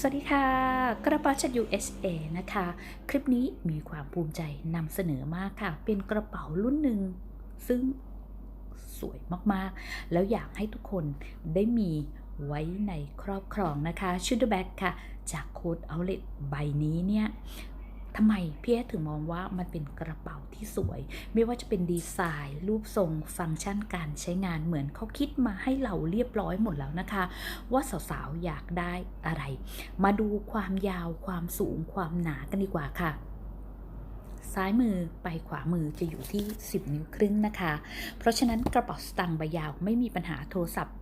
สวัสดีค่ะ กระเป๋าชัด USA นะคะ คลิปนี้มีความภูมิใจนำเสนอมากค่ะ เป็นกระเป๋ารุ่นหนึ่ง ซึ่งสวยมากๆ แล้วอยากให้ทุกคนได้มีไว้ในครอบครองนะคะชุดแบ็กค่ะ จากโค้ดเอาเลตใบนี้เนี่ย ทำไมพี่เอถึงมองว่ามันเป็นกระเป๋าที่สวย ไม่ว่าจะเป็นดีไซน์ รูปทรง ฟังก์ชันการใช้งานเหมือนเขาคิดมาให้เราเรียบร้อยหมดแล้วนะคะ ว่าสาวๆอยากได้อะไร มาดูความยาวความสูงความหนากันดีกว่าค่ะซ้ายมือไปขวามือจะอยู่ที่ 10 นิ้วครึ่งนะคะ เพราะฉะนั้นกระเป๋าสตางค์ใบยาวไม่มีปัญหาโทรศัพท์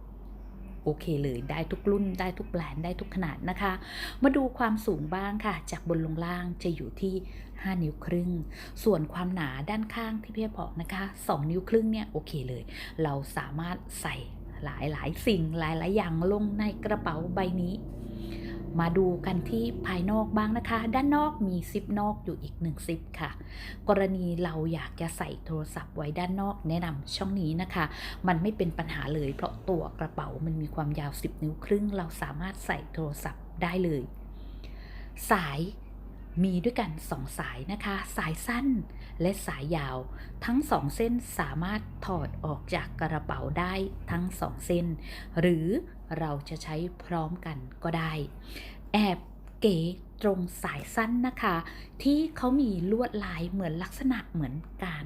โอเคเลยได้ทุกรุ่นได้ทุกแบรนด์ได้ทุกขนาดนะคะ มาดูความสูงบ้างค่ะ จากบนลงล่างจะอยู่ที่ 5 นิ้วครึ่ง ส่วนความหนาด้านข้างที่พี่บอกนะคะ 2 นิ้วครึ่งเนี่ยโอเคเลย เราสามารถใส่หลายๆ สิ่งหลายๆ อย่างลงในกระเป๋าใบนี้ มาดูกันที่ภายนอกบ้างนะคะ ด้านนอกมีซิปนอกอยู่อีกหนึ่งซิปค่ะ กรณีเราอยากจะใส่โทรศัพท์ไว้ด้านนอกแนะนำช่องนี้นะคะ มันไม่เป็นปัญหาเลยเพราะตัวกระเป๋ามันมีความยาว 10 นิ้วครึ่ง เราสามารถใส่โทรศัพท์ได้เลย สาย มีด้วยกัน2สายนะคะ สายสั้นและสายยาว ทั้ง2เส้นสามารถถอดออกจากกระเป๋าได้ทั้ง2เส้น หรือเราจะใช้พร้อมกันก็ได้ แอบเก๋ตรงสายสั้นนะคะ ที่เขามีลวดลายเหมือนลักษณะเหมือนการ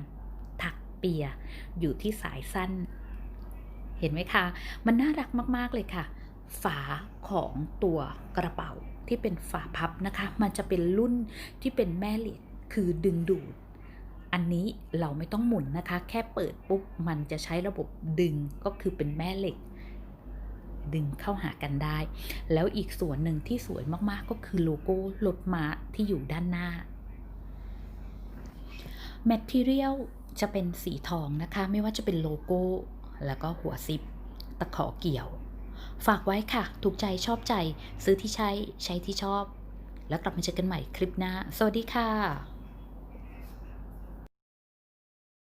ถักเปียอยู่ที่สายสั้น เห็นไหมคะ มันน่ารักมาก ๆ เลยค่ะ ฝาของตัวกระเป๋าที่เป็นฝาพับนะคะ มันจะเป็นรุ่นที่เป็นแม่เหล็กคือดึงดูด อันนี้เราไม่ต้องหมุนนะคะ แค่เปิดปุ๊บมันจะใช้ระบบดึงก็คือเป็นแม่เหล็ก ดึงเข้าหากันได้ แล้วอีกส่วนหนึ่งที่สวยมากๆก็คือโลโก้รถม้าที่อยู่ด้านหน้า Material จะเป็นสีทองนะคะ ไม่ว่าจะเป็นโลโก้ แล้วก็หัวซิป ตะขอเกี่ยว ฝากไว้ค่ะ ถูกใจชอบใจ ซื้อที่ใช้ใช้ที่ชอบ แล้วกลับมาเจอกันใหม่คลิปหน้า สวัสดีค่ะ